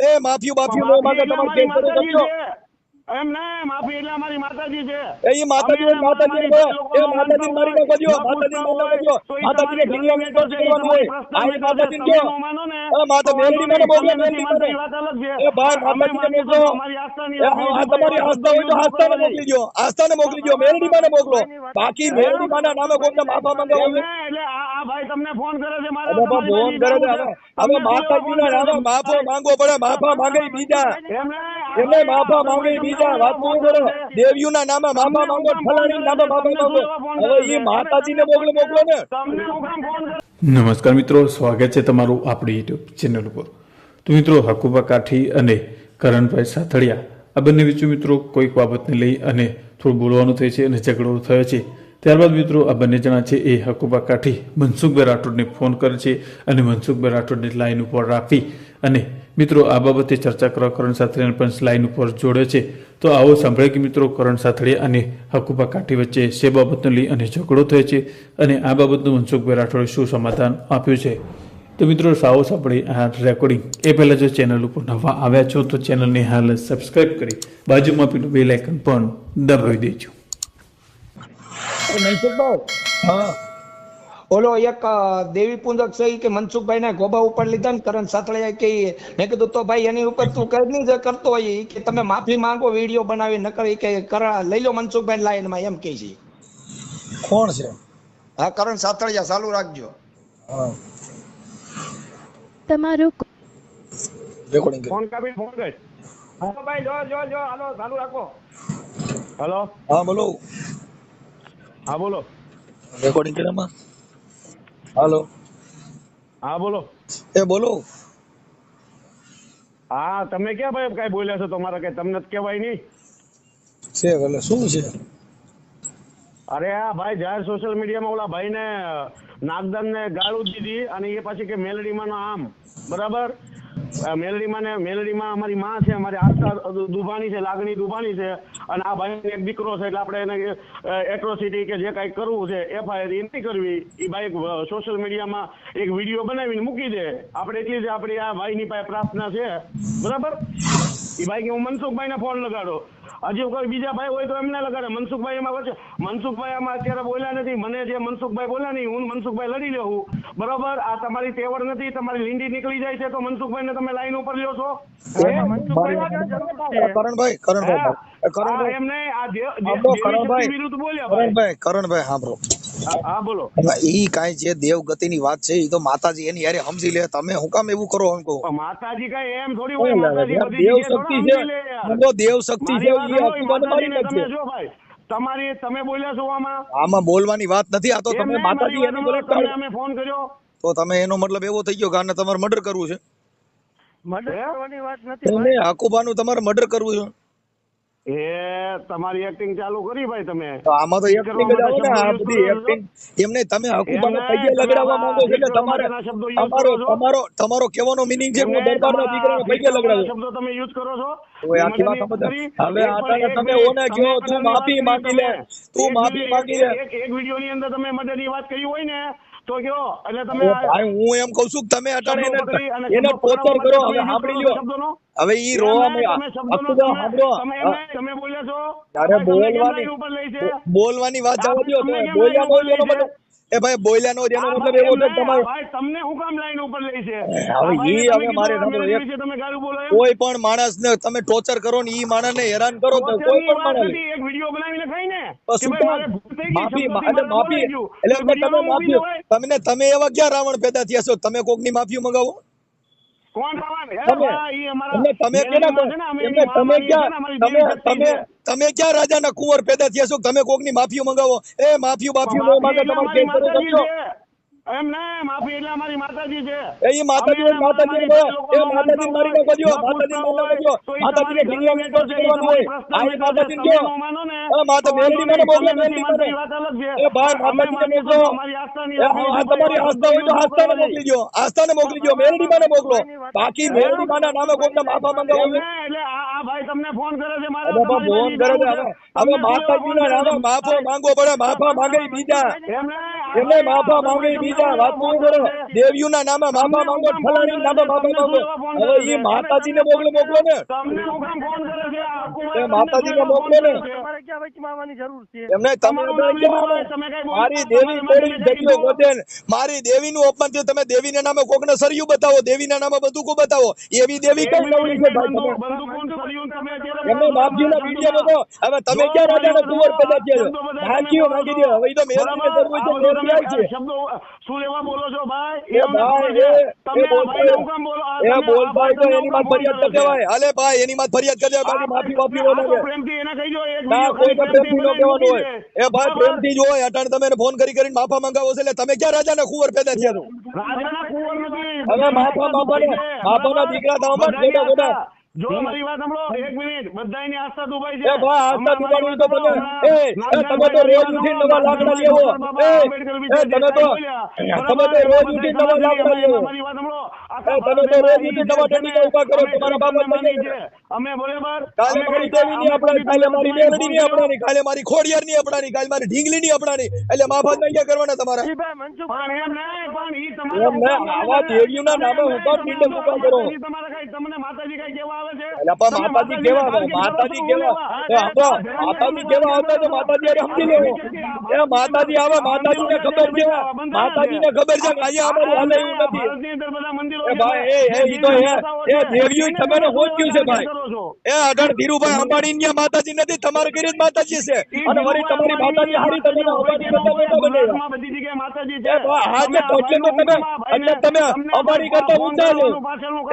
એ માફી માફી નો માંગે તમારે કેસ શરૂ કરજો એમ ને માફી એટલે અમારી માતાજી છે. એ માતાજી માતાજી માતાજી એ માતાજી મારી માતાજી મારી ઢીંગલા છે, હોય આ ન માનો ને, એ માતા મને મોકલો, તમે મેલડી નથી મને. વાત અલગ છે. એ ભાઈ અમે માતાજીને માનીએ અમારી આસ્થાની આ તમારી આસ્થા હોય તો આસ્થાને મોકલી દો આસ્થાને મોકલી દો મેલડી માને મોકલો. બાકી મેલડી માના નામે કોઈને માફા માંગવા. હોય એટલે આ ભાઈ તમને ફોન કરે છે મારા હવે ફોન કરે છે. હવે તમને નામે માફો માંગવો પડે માફા માંગે બીજા. એમ ને, એમને માફા માંગે બીજા વાત કરે કરો. દેવીઓના નામે માફા માંગો, ફલાણી નામે માફા માંગો હવે એ માતાજીને મોકલો મોકલો ને? નમસ્કાર મિત્રો, સ્વાગત છે તમારું આપણી યુટ્યુબ ચેનલ ઉપર તો મિત્રો હકુબા કાઠી અને કરણભાઈ સાથળિયા, આ બંને વિચુ મિત્રો કોઈક બાબતને લઈ અને થોડું બોલવાનું થયું છે અને ઝઘડો થયો છે ત્યારબાદ મિત્રો, આ બંને જણા છે એ હકુબા કાઠી મનસુખભાઈ રાઠોડને ફોન કરે છે અને મનસુખભાઈ રાઠોડને લાઈન ઉપર રાખી અને મિત્રો, આ બાબતે ચર્ચા કરવા કરણ સાથળીયાને પણ લાઈન ઉપર જોડે છે. તો આવો સાંભળે કે મિત્રો, કરણ સાથળીયા અને હકુબા કાઠી વચ્ચે સે બાબતને લઈ અને ઝઘડો થયો છે અને આ બાબતનું મનસુખભાઈ રાઠોડે શું સમાધાન આપ્યું છે? તો મિત્રો, સાવો સાંભળી આ રેકોર્ડિંગ એ પહેલાં જો ચેનલ ઉપર નવા આવ્યા છો, તો ચેનલને હાલ સબસ્ક્રાઇબ કરી બાજુમાં પેલું બેલ આઇકન પણ દબાવી દેજો. મનસુખભાઈ હા. ઓલો એક દેવી પૂંજક છે કે મનસુખભાઈ ના ગોબા ઉપર લીધા ને કરણ સાથળિયા કે મેં કીધું તો ભાઈ એની ઉપર તું કઈ નહીં કરતો હોય કે તમે માફી માંગો વીડિયો બનાવી નકર ઈ કે કરા લઈ લો મનસુખભાઈ લાઈનમાં એમ કે છે. કોણ છે? હા કરણ સાથળિયા ચાલુ રાખજો. હા. તમારું રેકોર્ડિંગ ફોન કાપી ફોન કર. હા. ભાઈ જો જો જો હાલો ચાલુ રાખો. હેલો. હા બોલો. હા બોલો. રેકોર્ડિંગ કરવામાં હાલો હા બોલો. એ બોલો. હા તમે ક્યાં ભાઈ કઈ બોલ્યા છો તમારે કઈ તમને કહેવાય નહીં? છે એટલે શું છે? અરે આ ભાઈ જાહેર સોશિયલ મીડિયામાં ઓલા ભાઈને નાગદાન ને ગાળું દીધી અને એ પછી કે મેલડીમાં આમ. બરાબર? મેલડીમાં ને મેલડીમાં અમારી માં છે, અમારી આસ્થા દુભાણી છે, લાગણી દુભાણી છે અને આ ભાઈ એક દીકરો છે એટલે આપણે એને એટ્રોસિટી કે જે કાંઈ કરવું છે, એફઆઈઆર એ નહીં કરવી. એ ભાઈ સોશિયલ મીડિયામાં એક વીડિયો બનાવીને મૂકી દે. આપણે એટલી જ આપણી આ ભાઈની પાસે પ્રાર્થના છે. બરાબર? એ ભાઈ કે હું મનસુખભાઈને ફોન લગાડો. હજી કોઈ બીજા ભાઈ હોય તો એમને લગાડે. મનસુખભાઈ એમાં વચ્ચે મનસુખભાઈ આમાં અત્યારે બોલ્યા નથી. મને જે મનસુખભાઈ બોલ્યા નહીં હું મનસુખભાઈ લડી લેવું બરોબર? આ તમારી તેવડ નથી. તમારી લીંડી નીકળી જાય છે તો મનસુખભાઈ ને તમે લાઈન ઉપર લ્યો છો. કરણભાઈ કરણભાઈ કરણભાઈ એમને આ દે- દે- સાંભળો, દેવી કરણભાઈ. વિરુદ્ધ બોલ્યા કરણભાઈ કરણભાઈ સાંભળો હા, હા બોલો. ઈ કાંઈ જે દેવગતિની વાત છે ઈ તો માતાજી એની હારે સમજી લે. તમે હું કામ એવું કરો એમ કહું? માતાજી કઈ એમ થોડી હોય માતાજી બધી દેવ શક્તિ છે સમજી લે યાર. સમજો દેવ શક્તિ છે ઈ હકીકત મારી માતાજીને જો ભાઈ તમારી તમે બોલ્યા છો આમાં? આમાં બોલવાની વાત નથી આ તો તમે માતાજી એની વાત. તમે અમે ફોન કર્યો. તો તમે એનો મતલબ એવો થઈ ગયો કે તમારે મર્ડર કરવું છે? હે? એને હાકુબાનું તમારે મર્ડર કરવું છે? એ તમારી એક્ટિંગ ચાલુ કરી ભાઈ તમે. તો આમાં તો એક્ટિંગ જ આવે ને આ બધી એક્ટિંગ એમને તમે હકુબાને પગે લગડાવવા માંગો છો એટલે તમારે તમારો તમારો તમારો કહેવાનો મિનિંગ છે હું દરબારના દીકરાને પગે લગડાવું શબ્દો તમે યુઝ કરો છો. ઓય આખી વાત સમજ હવે આતાને તમે ઓને કયો તું માફી માંગી લે તું માફી માંગી લે. એક- એક ની અંદર તમે મદદની વાત કરી હોય ને તો કયો એટલે તમે ભાઈ હું એમ કઉ છું કે તમે અટાણે એને પોચર કરો હવે સાંભળી use લો હવે ઈ રોવા તમે તમે- બોલ્યા છો. કેમ બોલવાની ઉપર લઈ છે? બોલવાની વાત જવા દો તમે કેમ બોલ્યા નો એ ભાઈ બોલ્યા નો જેનો મતલબ એવો છે તમારો ભાઈ તમને હું કામ લાઈન ઉપર લઈ છે? હવે ઈ હવે મારે સાંભળો, તમે ગાળું બોલો કોઈ પણ માણસ ને તમે ટોર્ચર કરો ને ઈ માણસ ને હેરાન કરો તો કોઈ પણ માણસ એક વિડિયો બનાવીને ખાઈ ને? કે ભાઈ મારે ભૂલ થઈ ગઈ, માફી એટલે માફી એટલે તમે માફી તમને તમે એવા ક્યાં રાવણ પેદા થયા છો? તમે કોકની માફી મંગાવો? તમે ક્યાં રાજા ના રાજાના કુંવર પેદા થયા છો? તમે કોકની માફીઓ મંગાવો. એ માફીઓ બાફી એમ ને માફી એટલે અમારી માતાજી છે. એ માતાજી માતાજી એ માતાજી મારી નાખો જો માતાજી ઢીંગલા હોય. આ ન ને, એ માતા મને મોકલો મને. એ આ તમારી આસ્થા હોય તો આસ્થાને મોકલી દો મોકલી દો મેલડી મને મોકલો. બાકી મેલડી માના નામે કોઈને માફા માંગવા ને, એટલે આ ભાઈ તમને ફોન કરે છે મારા ફોન કરે છે. હવે માતાજીના કરે નામે માફો માંગવો પડે માફા માંગે બીજા. એમ ને, એમને માફા માંગે બીજા વાત નહીં કરો. ના નામે માફા માંગો ફલાણી નામે માફા માંગો. હવે એ માતાજી ને મોકલો મોકલો ને. માતાજી માતાજીને મોકલો ને. એમને તમે. મારી. દેવી તમારે કોળી જગ્યો ગોતેન મારી દેવીનું અપમાન થયું તમે દેવીના નામે કોકને સરિયું બતાવો દેવીના નામે બધું કો બતાવો. એવી દેવી કઈ નવરી છે ને એમને માફીના વીડિયો હવે તમે ક્યાં રાજાના કુંવર પેદા થયા નાખી દો. હવે તો મેં કરવું છે શબ્દો શું એવા બોલો છો ભાઈ? તમે કામ બોલો? એ તો એની માં ફરિયાદ ફોન કરી દેવાય હાલે ભાઈ એની માં ફરિયાદ કરી દેવાય બાકી માફી વાફી ન આ તો માંગે પ્રેમથી એને કહી દો, એક ના કોઈ તો પ્રેમથી ન કહેવાનું હોય. એ ભાઈ પ્રેમથી જ હોય. અટાણે તમે ફોન કરી કરીને માફા મંગાવો છે એટલે તમે ક્યાં રાજાના કુંવર પેદા થયા છો? રાજાના કુંવર નથી. હવે માફા માફાને માફાના દીકરા. જો મારી વાત સાંભળો એક મિનિટ. બધાની આસ્થા દુભાઈ છે. ભાઈ આસ્થા દુભાઈ તો તમે એ એ તમે તો રોજ ઉઠી નવા લાકડા લેવો. એ એ તમે તો તમે તો રોજ ઉઠી નવા લાકડા લેવો. મારી વાત સાંભળો. તમે તો રોજ ઉઠી નવા ડંડીકા ઊભા કરો. તમારા બાબત માની છે અમે બરાબર? કાલે મારી દેવી ની આપણાની કાલે મારી મેલડી ની કાલે મારી ખોડિયાર ની આપણાની કાલે મારી ઢીંગલી ની એટલે માફા જ નહીં કરવાના તમારા. ઈ ભાઈ મનસુખ પણ એમ નહીં પણ ઈ તમારા આવા દેવીઓના નામે ઊભા કરો? તમારે કઈ તમને માતાજી કઈ કેવા માતાજી કેવા આવે? માતાજી કેવા? માતાજી કેવા આવતા તો માતાજી અરે સમજી લેવો એ માતાજી આવે માતાજીને ખબર છે. માતાજીને ખબર છે કે અહીંયા અમારું હાલે એવું નથી. ભારતની અંદર બધા મંદિરો એ ભાઈ એ એ તો એ. એ દેવીઓ તમે ને હોચ્યું છે ભાઈ? એ આગળ ધીરુભાઈ અંબાણી ની માતાજી નથી તમારે ઘરે જ માતાજી છે. અને વળી તમારી માતાજી હારી તમે અંબાણી કરતા માતાજી છે. હા જે એટલે તો તમે એટલે તમે અંબાણી કરતા ઊંચા છો.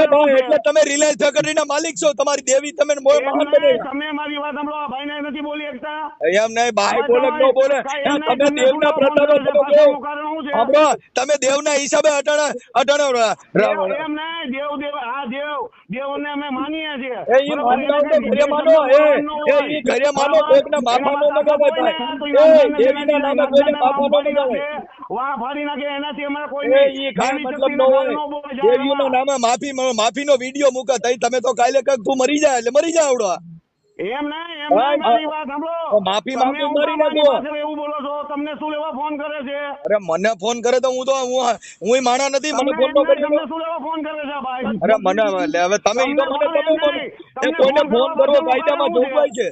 એ ભાઈ એટલે તમે રિલાયન્સ ફેક્ટરીના માલિક છો તમારી દેવી તમે તમે મારી વાત સાંભળો આ ભાઈને નથી બોલી શકતા એમ નહીં ભાઈ બોલે ન બોલે? તમે દેવના પ્રતાપો તમે દેવના હિસાબે અટાણા અટાણા એમ નહીં દેવ દેવ આ દેવ દેવને અમે માનીએ છીએ. એ ઈ માનતા તો ઘરે માનો એ એ ઈ ઘરે માનો કોઈકના માથા નો ભાઈ એ દેવીના નામે કોઈને માથા નો વાહ ફાડી નાખે એનાથી અમારે કોઈ એ ઈ કાંઈ મતલબ ન હોય. દેવીઓના નામે માફી માફીનો વીડિયો મૂકે તઈ તમે તો કાલે કંઈક તું મરી જાય એટલે મરી જાય આવડો. એમ નહીં એમ મારી વાત સાંભળો. માફી માફી મારી તમારી નાખો. તમને શું લેવા ફોન કરે છે? અરે મને ફોન કરે તો હું તો હું હું માણા નથી મને ફોન કરી તમને શું લેવા ફોન કરે છે ભાઈ? અરે મને હવે તમે ઈ તો મને તમે કોઈને ફોન કરવો કાયદામાં જોગવાઈ છે.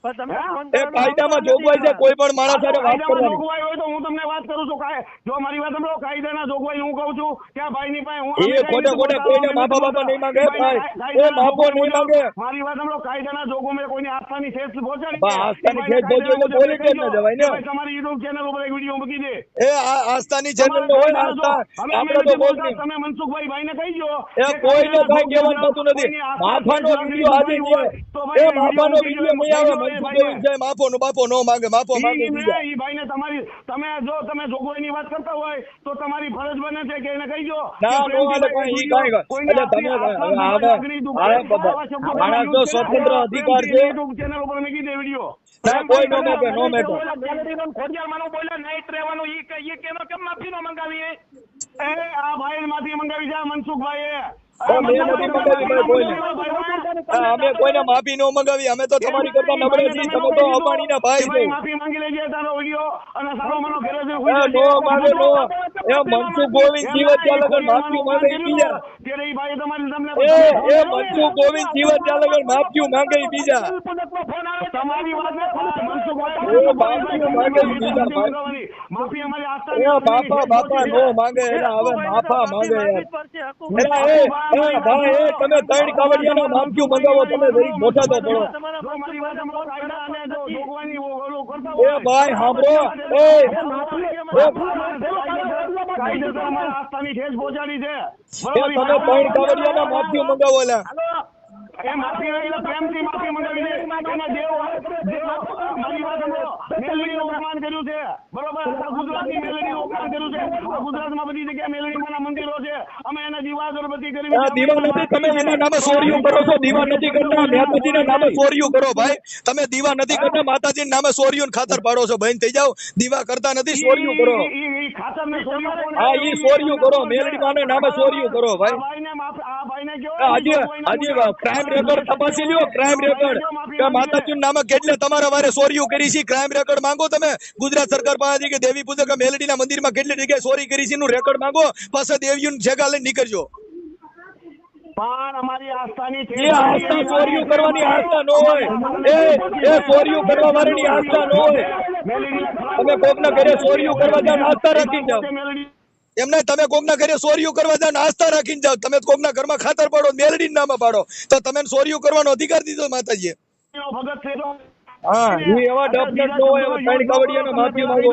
એ કાયદામાં જોગવાઈ છે કોઈ પણ માણસ સાથે વાત કરવાની. જોગવાઈ હોય તો હું તમને વાત કરું છું કાય- જો મારી વાત સાંભળો કાયદાના જોગવાઈ હું કહું છું કે આ ભાઈની પાસે હું- એ ખોટે ખોટે બોલતા કોઈને માફા બોલતા. નહીં માંગે, ભાઈ, ભાઈ. એ માફો નહીં માંગે. મારી વાત સાંભળો કાયદાના જોગો મે કોઈની આસ્થાની ઠેસ પહોંચાડી બા, આસ્થાની ઠેસ પહોંચે એટલે બોલી કે ન જવાય ને. તમારી યુટ્યુબ ચેનલ ઉપર એક વિડિયો મૂકી દે. એ આ આસ્થાની ચેનલ નો હોય ને આસ્થા. આપણે તો નથી બોલ તમે મનસુખભાઈ ભાઈને કહી દો એ કોઈને ભાઈ કહેવાનું થતું નથી. માફાનો ઠેસ આજે છે. ભાઈ એ માફાનો વીડિયો વીડિયો નહીં આવે જાય માફો નો બાપો નો માંગે માફો માંગે ઈ બીજા. ને, ઈ ભાઈને તમારી તમે જો તમે જોગવાઈની વાત કરતા હોય તો તમારી ફરજ બને છે કે એને કહી દો ના, નો હાલે પ્રેમથી કાંઈ, ઈ કોઈ કાંઈ એટલે તમે હવે આસ્થા, હવે લાગણી, દુઃખ, હવે બધા આવા શબ્દો માણસ તો સ્વતંત્ર અધિકાર છે. પ્રેમથી ચેનલ ઉપર મૂકી દે. વીડિયો ના, કોઈ નો મેકે, નો મેકે. ખોડિયારમાં બોલ્યા નાઈટ રહેવાનું ઈ કે ઈ કેનો કેમ માફી નો મંગાવી એ આ ભાઈ માંથી મંગાવી છે મનસુખભાઈ એ મેં નથી મંગાવી ભાઈ કોઈને. અમે કોઈને માફી નો મંગાવી અમે તો તમારી કરતા નબળા છીએ તમે તો અંબાણીના ભાઈ છો. માફી માંગી લેજે તારો વીડિયો અને સારો મનો ઘરે છે એ નો. માંગે નો એ મનસુખ ગોવિંદ જીવત લગન માફી માંગે બીજા. ત્યારે ઈ ભાઈએ તમારી તમને એ એ મનસુખ ગોવિંદ જીવત લગન માફી માંગે બીજા. તમારી વાત મનસુખ માફી માંગે બીજા માફી અમારી આસ્થા એ બાપા બાપા નો માંગે એના હવે માફા માંગે. યાર એ ભાઈ તમે ત્રણ કાવડિયાના માફીઓ મંગાવો તમે જરી મોટા તો પડો એ ભાઈ સાંભળો. એ તમે ત્રણ કાવડિયાના માફીઓ મંગાવો એલા એ માફી એટલે પ્રેમથી માફી મંગાવી દે એના દેવ દેવ મારી વાત સાંભળો. મેલડીનું અપમાન કર્યું છે. બરોબર? ગુજરાતની મેલડીનું અપમાન કર્યું છે. ગુજરાતમાં બધી જગ્યાએ મેલડીમાંના મંદિરો છે. અમે એના દીવા અગરબત્તી કરી દીવા નથી તમે એના નામે કરો છો. દીવા નથી કરતા માતાજીના નામે સોરિયું કરો ભાઈ. તમે દીવા નથી કરતા માતાજીના નામે ચોરીઓ ખાતર પાડો છો. બહેન થઈ જાઓ. દીવા કરતા નથી સોરિયું કરો. હા? ઈ સોર્યું કરો મેલડી માને નામે સોર્યું કરો ભાઈ. ભાઈને માફ- આ ભાઈને કહો, આ હજી કોઈને હજી બોલાવો. ક્રાઇમ રેકોર્ડ તપાસી લ્યો ક્રાઇમ રેકોર્ડ કે માતાજીનું નામે કેટલે તમારા વારે ચોરીઓ કરી છે. ક્રાઇમ રેકોર્ડ માંગો તમે. ગુજરાત સરકાર પાસેથી કે દેવી પૂજક મેલડીના મંદિરમાં કેટલી જગ્યાએ ચોરી કરી છે એનું રેકોર્ડ માંગો. પાછા દેવીનું જગા લઈને નીકળજો. પણ અમારી આસ્થાની એ આસ્થા ચોરીઓ કરવાની આસ્થા ન હોય. એ એ ચોરીઓ કરવા વાળાની આસ્થા ન હોય. તમે કોકના ઘરે ચોરીઓ કરવા જાવ નાસ્તા રાખીને જાઓ. એમને તમે કોકના ઘરે ચોરીઓ કરવા જાવ નાસ્તા રાખીને જાવ તમે કોકના ઘરમાં ખાતર પાડો મેલડી નામે પાડો. તો તમે ચોરીઓ કરવાનો અધિકાર દીધો માતાજીએ. હા એ એવા ડફનટ ન હોય એવા ત્રણ કાવડિયાને માફી માંગો.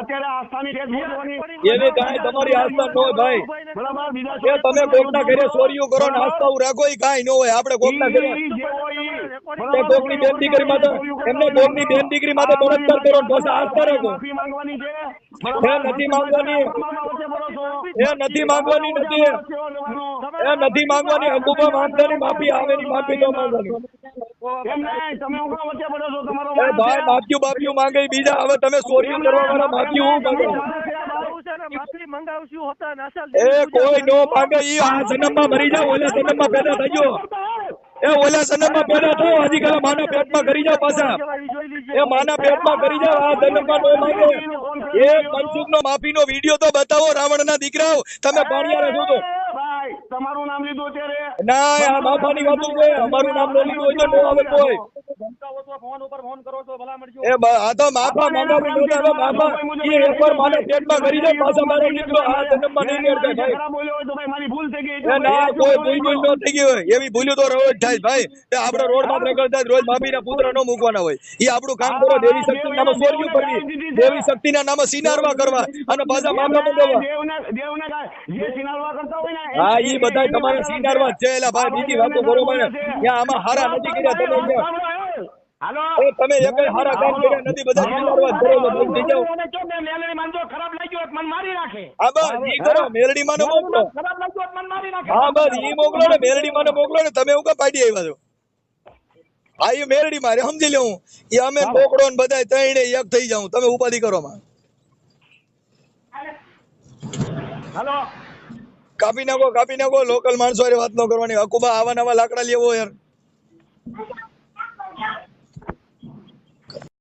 અત્યારે આસ્થાની ટેટ ફોટોની એની કાંઈ તમારી આસ્થા ન હોય ભાઈ. બરાબર બીજા તમે કોકના ઘરે ચોરીઓ કરો ને રાખો એ કાંઈ ન હોય. આપણે કોકના ઘરે કોકની બેન દીકરી માટે એમને કોકની બેન દીકરી માટે બળાત્કાર કરો ને આસ્થા રાખો માફી માંગવાની છે? એ નથી માંગવાની વચ્ચે બોલો છો એ નથી માંગવાની નથી. એ નથી માંગવાની. હકુબા માંગતાની માફી આવે માફી ન માંગવાની. એમ નહીં, તમે હું કામ વચ્ચે બોલો છો તમારો એ ભાઈ માફિયું બાફિયું માંગે બીજા. હવે તમે સોરી કરવા વાળા માફિયું હું એ કોઈ નો માંગે. ઈ આ જન્મમાં મરી જાવ ઓલા જન્મમાં પેદા થઈ ગયો. એ ઓલા જન્મમાં પેદા થો, હજી કાલે માના પેટમાં કરી જાવ પાછા. એ માના પેટમાં કરી જાવ આ જન્મમાં નો માંગે. એ મનસુખ નો માફી નો વીડિયો તો બતાવો રાવણ ના દીકરાઓ. તમે પાણિયારે જોજો ભાઈ તમારું નામ લીધું અત્યારે? ના આ માફાની વાતો છે અમારું નામ નો લીધું હોય તો નો આવે કોઈ. એ આ તો માફા માંગાવી નો માફા એ એકવાર માને પેટમાં કરી જાય પાછા મારો દીકરો આ જન્મમાં નહીં નીકળે ભાઈ ખરાબ બોલ્યો હોય તો ભાઈ મારી ભૂલ થઈ ગઈ. ના કોઈ ભૂલ ભૂલ ન થઈ ગઈ હોય. એવી ભૂલ્યું તો રોજ થાય ભાઈ. આપણે રોડમાં જ રોજ માફીના પુત્ર ન મૂકવાના હોય. એ આપણું કામ કરો દેવી શક્તિ નામે ચોર્યું કરવી. દેવી શક્તિના નામે સિનારવા કરવા અને પાછા માફા મંગાવવા દેવને દેવને જે સિનારવા કરતા હોય ને હા ઈ બધા તમારા જ છે એલા ભાઈ બીજી વાતો કરો મને ત્યાં આમાં હારા નથી કર્યા તમે ત્યાં. હાલો. એ તમે એકય હારા કામ કર્યા નથી બધા સિનારવા કરો છો બંધ થઈ જાઓ. મને કહો મેલડી માનજો ખરાબ લાગ્યો હોત મારી નાખે. હા બસ ઈ કરો મેલડી માને મોકલો. ખરાબ લાગ્યો હોત મારી નાખે. હા બસ ઈ મોકલો ને મેલડી માનો મોકલો ને તમે હું કા પાડી આવ્યા છો. ઈ મેલડી મારે સમજી લેવું એ અમે મોકળો ને બધા ત્રણે એક થઈ જાઉં. તમે ઉપાધિ કરો માં હાલો. કાપી નાખો કાપી નાખો લોકલ માણસો વાત ન કરવાની. હકુબા આવા નવા લાકડા લેવો યાર.